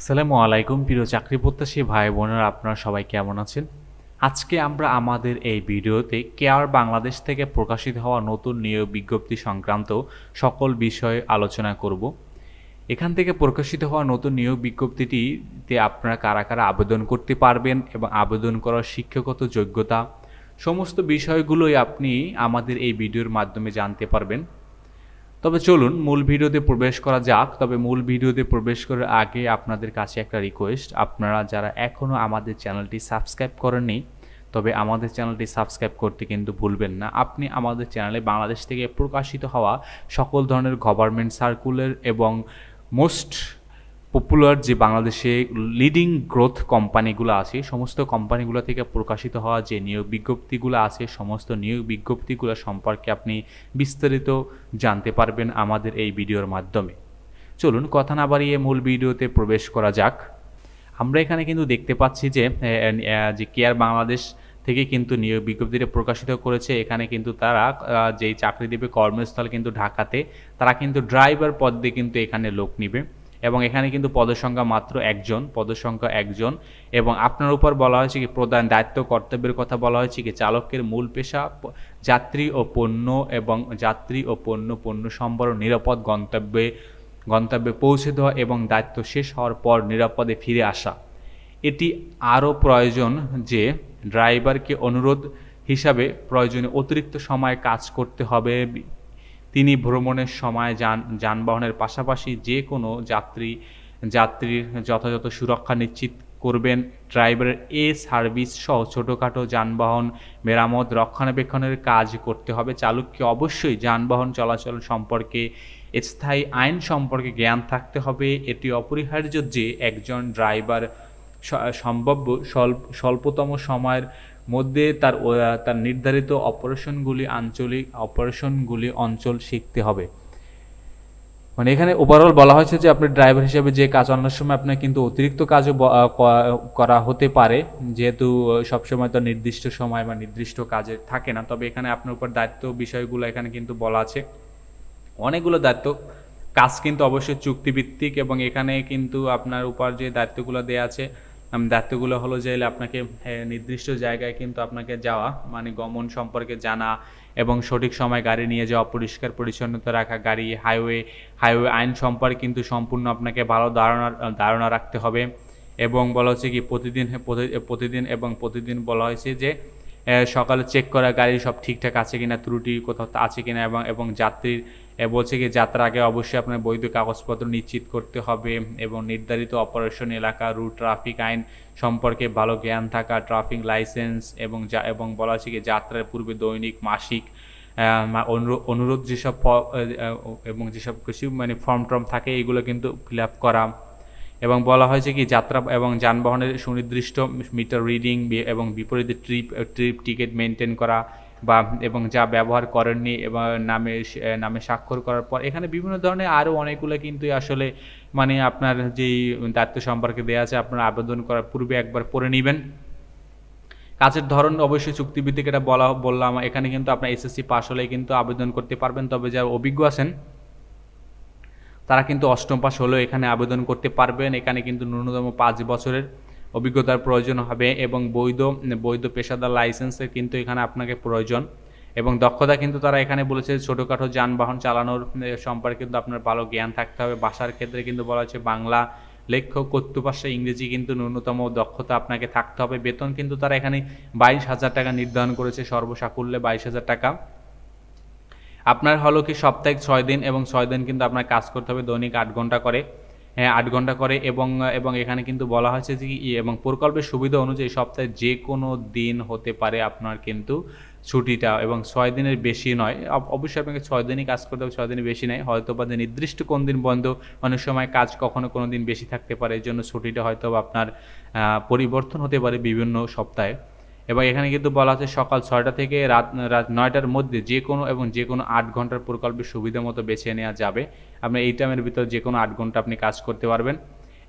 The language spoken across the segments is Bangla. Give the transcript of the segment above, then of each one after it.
আসসালামু আলাইকুম, প্রিয় চাকরি প্রত্যাশী ভাই বোনেরা, আপনারা সবাই কেমন আছেন? আজকে আমরা আমাদের এই ভিডিওতে কেয়ার বাংলাদেশ থেকে প্রকাশিত হওয়া নতুন নিয়োগ বিজ্ঞপ্তি সংক্রান্ত সকল বিষয়ে আলোচনা করব। এখান থেকে প্রকাশিত হওয়া নতুন নিয়োগ বিজ্ঞপ্তিটিতে আপনারা কারা কারা আবেদন করতে পারবেন এবং আবেদন করার শিক্ষাগত যোগ্যতা, সমস্ত বিষয়গুলোই আপনি আমাদের এই ভিডিওর মাধ্যমে জানতে পারবেন। তবে চলুন, মূল ভিডিওতে প্রবেশ করা যাক। তবে মূল ভিডিওতে প্রবেশ করার আগে আপনাদের কাছে একটা রিকোয়েস্ট আপনারা যারা এখনও আমাদের চ্যানেলটি সাবস্ক্রাইব করেননি, তবে আমাদের চ্যানেলটি সাবস্ক্রাইব করতে কিন্তু ভুলবেন না। আপনি আমাদের চ্যানেলে বাংলাদেশ থেকে প্রকাশিত হওয়া সকল ধরনের গভর্নমেন্ট সার্কুলার এবং মোস্ট পপুলার যে বাংলাদেশে লিডিং গ্রোথ কোম্পানিগুলো আছে, সমস্ত কোম্পানিগুলো থেকে প্রকাশিত হওয়া যে নিয়োগ বিজ্ঞপ্তিগুলো আছে, সমস্ত নিয়োগ বিজ্ঞপ্তিগুলো সম্পর্কে আপনি বিস্তারিত জানতে পারবেন আমাদের এই ভিডিওর মাধ্যমে। চলুন কথা না বাড়িয়ে মূল ভিডিওতে প্রবেশ করা যাক। আমরা এখানে কিন্তু দেখতে পাচ্ছি যে যে কেয়ার বাংলাদেশ থেকে কিন্তু নিয়োগ বিজ্ঞপ্তিটা প্রকাশিত করেছে। এখানে কিন্তু তারা যেই চাকরি দেবে কর্মস্থল কিন্তু ঢাকাতে, তারা কিন্তু ড্রাইভার পদ দিয়ে কিন্তু এখানে লোক নিবে। এবং এখানে কিন্তু পদসংখ্যা মাত্র একজন, পদসংখ্যা একজন। এবং আপনার উপর বলা হয়েছে কি, প্রধান দায়িত্ব কর্তব্যের কথা বলা হয়েছে কি, চালকের মূল পেশা যাত্রী ও পণ্য এবং যাত্রী ও পণ্য পণ্য সম্বর নিরাপদ গন্তব্যে গন্তব্যে পৌঁছে দেওয়া এবং দায়িত্ব শেষ হওয়ার পর নিরাপদে ফিরে আসা। এটি আরও প্রয়োজন যে ড্রাইভারকে অনুরোধ হিসাবে প্রয়োজনে অতিরিক্ত সময় কাজ করতে হবে তিনি ভ্রমণের সময় যান, যানবাহনের পাশাপাশি যে কোনো যাত্রী, যাত্রীর যথাযথ সুরক্ষা নিশ্চিত করবেন। ড্রাইভারের এ সার্ভিস সহ ছোটোখাটো যানবাহন মেরামত রক্ষণাবেক্ষণের কাজ করতে হবে। চালককে অবশ্যই যানবাহন চলাচল সম্পর্কে, স্থায়ী আইন সম্পর্কে জ্ঞান থাকতে হবে। এটি অপরিহার্য যে একজন ড্রাইভার সম্ভাব্য স্বল্প, স্বল্পতম সময়ের মধ্যে তার তার নির্ধারিত অপারেশনগুলি আঞ্চলিক অপারেশনগুলি অঞ্চল শিখতে হবে। মানে এখানে ওভারঅল বলা হয়েছে যে আপনি ড্রাইভার হিসেবে যে কাজ অন্য সময় আপনার কিন্তু অতিরিক্ত কাজও করা হতে পারে। যেহেতু সবসময় তো নির্দিষ্ট সময় বা নির্দিষ্ট কাজে থাকে না। তবে এখানে আপনার উপর দায়িত্ব বিষয়গুলো এখানে কিন্তু বলা আছে। অনেকগুলো দায়িত্ব। কাজ কিন্তু অবশ্যই চুক্তিভিত্তিক এবং এখানে কিন্তু আপনার উপর যে দায়িত্বগুলো দেওয়া আছে দায়িত্বগুলো হলো যে আপনাকে নির্দিষ্ট জায়গায় কিন্তু আপনাকে যাওয়া মানে গমন সম্পর্কে জানা এবং সঠিক সময় গাড়ি নিয়ে যাওয়া, পরিষ্কার পরিচ্ছন্নতা রাখা, গাড়ি হাইওয়ে হাইওয়ে আইন সম্পর্কে কিন্তু সম্পূর্ণ আপনাকে ভালো ধারণা ধারণা রাখতে হবে এবং বলা হচ্ছে কি, প্রতিদিন, প্রতি- প্রতিদিন এবং প্রতিদিন বলা হয়েছে যে সকালে চেক করা গাড়ি সব ঠিকঠাক আছে কিনা, ত্রুটি কোথাও আছে কিনা এবং এবং যাত্রীর বলছে কি, যাত্রার আগে অবশ্যই আপনার বৈধ কাগজপত্র নিশ্চিত করতে হবে এবং নির্ধারিত অপারেশন এলাকা রুট ট্রাফিক আইন সম্পর্কে ভালো জ্ঞান থাকা ট্রাফিক লাইসেন্স এবং যা, এবং বলা হচ্ছে কি, যাত্রার পূর্বে দৈনিক, মাসিক অনুরোধ যেসব এবং যেসব কিছু মানে ফর্ম টর্ম থাকে, এগুলো কিন্তু ফিল আপ করা। এবং বলা হয়েছে কি, যাত্রা এবং যানবাহনের সুনির্দিষ্ট মিটার রিডিং এবং বিপরীতে ট্রিপ ট্রিপ টিকিট মেনটেন করা বা, এবং যা ব্যবহার করেননি এবং নামে নামে স্বাক্ষর করার পর, এখানে বিভিন্ন ধরনের আরও অনেকগুলো কিন্তু আসলে মানে আপনার যেই দায়িত্ব সম্পর্কে দেওয়া আছে, আপনার আবেদন করার পূর্বে একবার পড়ে নেবেন। কাজের ধরন অবশ্যই চুক্তিভিত্তিক এটা বলা, বললাম, এখানে কিন্তু আপনার এসএসসি পাস হলে কিন্তু আবেদন করতে পারবেন, তবে যারা অভিজ্ঞ আছেন, তারা কিন্তু অষ্টম পাস হলেও এখানে আবেদন করতে পারবেন, এখানে কিন্তু ন্যূনতম পাঁচ বছরের। অভিজ্ঞতার প্রয়োজন হবে এবং বৈধ বৈধ পেশাদার লাইসেন্সের কিন্তু এখানে আপনাকে প্রয়োজন। এবং দক্ষতা কিন্তু তারা এখানে বলেছে ছোটোখাটো যানবাহন চালানোর সম্পর্কে কিন্তু আপনার ভালো জ্ঞান থাকতে হবে। ভাষার ক্ষেত্রে কিন্তু বলা হচ্ছে বাংলা লেখ্য কর্তৃপাশে ইংরেজি কিন্তু ন্যূনতম দক্ষতা আপনাকে থাকতে হবে। বেতন কিন্তু তারা এখানে বাইশ হাজার টাকা নির্ধারণ করেছে, সর্বসাকুল্যে বাইশ হাজার টাকা। আপনার হলো কি সাপ্তাহিক ছয় দিন এবং ছয় দিন কিন্তু আপনার কাজ করতে হবে দৈনিক আট ঘণ্টা করে। আট ঘণ্টা করে এবং এবং এখানে কিন্তু বলা হয়েছে যে এবং প্রকল্পের সুবিধা অনুযায়ী সপ্তাহে যে কোনো দিন হতে পারে আপনার কিন্তু ছুটিটা এবং ছয় দিনের বেশি নয়। অবশ্যই আপনাকে ছয় দিনই কাজ করতে হবে, ছয় দিনের বেশি নয়। হয়তো বা নির্দিষ্ট কোন দিন বন্ধ, অনেক সময় কাজ কখনো কোনো দিন বেশি থাকতে পারে, এই জন্য ছুটিটা হয়তো আপনার পরিবর্তন হতে পারে বিভিন্ন সপ্তাহে। এবং এখানে কিন্তু বলা আছে সকাল ছয়টা থেকে রাত রাত নয়টার মধ্যে যে কোনো এবং যে কোনো আট ঘণ্টার প্রকল্পের সুবিধা মতো বেছে নেওয়া যাবে। আপনি এই টাইমের ভিতর যে কোনো আট ঘণ্টা আপনি কাজ করতে পারবেন।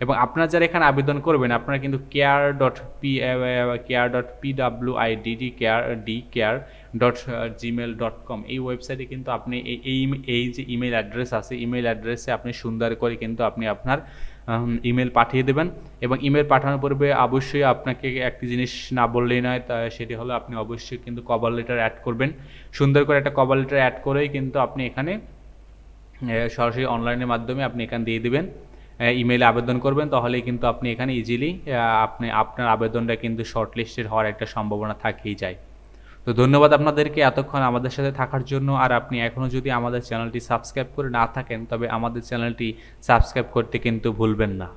এবং আপনারা যারা এখানে আবেদন করবেন, আপনারা কিন্তু care dot P care dot P W I D D care D care dot Gmail dot com এই ওয়েবসাইটে কিন্তু আপনি এই এই যে ইমেল অ্যাড্রেস আছে ইমেল অ্যাড্রেসে আপনি সুন্দর করে কিন্তু আপনি আপনার ইমেল পাঠিয়ে দেবেন। এবং ইমেল পাঠানোর পূর্বে অবশ্যই আপনাকে একটি জিনিস না বললেই নয়, তা সেটি হলো আপনি অবশ্যই কিন্তু কভার লেটার অ্যাড করবেন। সুন্দর করে একটা কভার লেটার অ্যাড করেই কিন্তু আপনি এখানে সরাসরি অনলাইনের মাধ্যমে আপনি এখানে দিয়ে দেবেন। ইমেলে আবেদন করবেন, তাহলেই কিন্তু আপনি এখানে ইজিলি আপনি, আপনার আবেদনটা কিন্তু শর্টলিস্টেড হওয়ার একটা সম্ভাবনা থাকেই যায়। তো ধন্যবাদ আপনাদেরকে এতক্ষণ আমাদের সাথে থাকার জন্য, আর আপনি এখনও যদি আমাদের চ্যানেলটি সাবস্ক্রাইব করে না থাকেন, তবে আমাদের চ্যানেলটি সাবস্ক্রাইব করতে কিন্তু ভুলবেন না।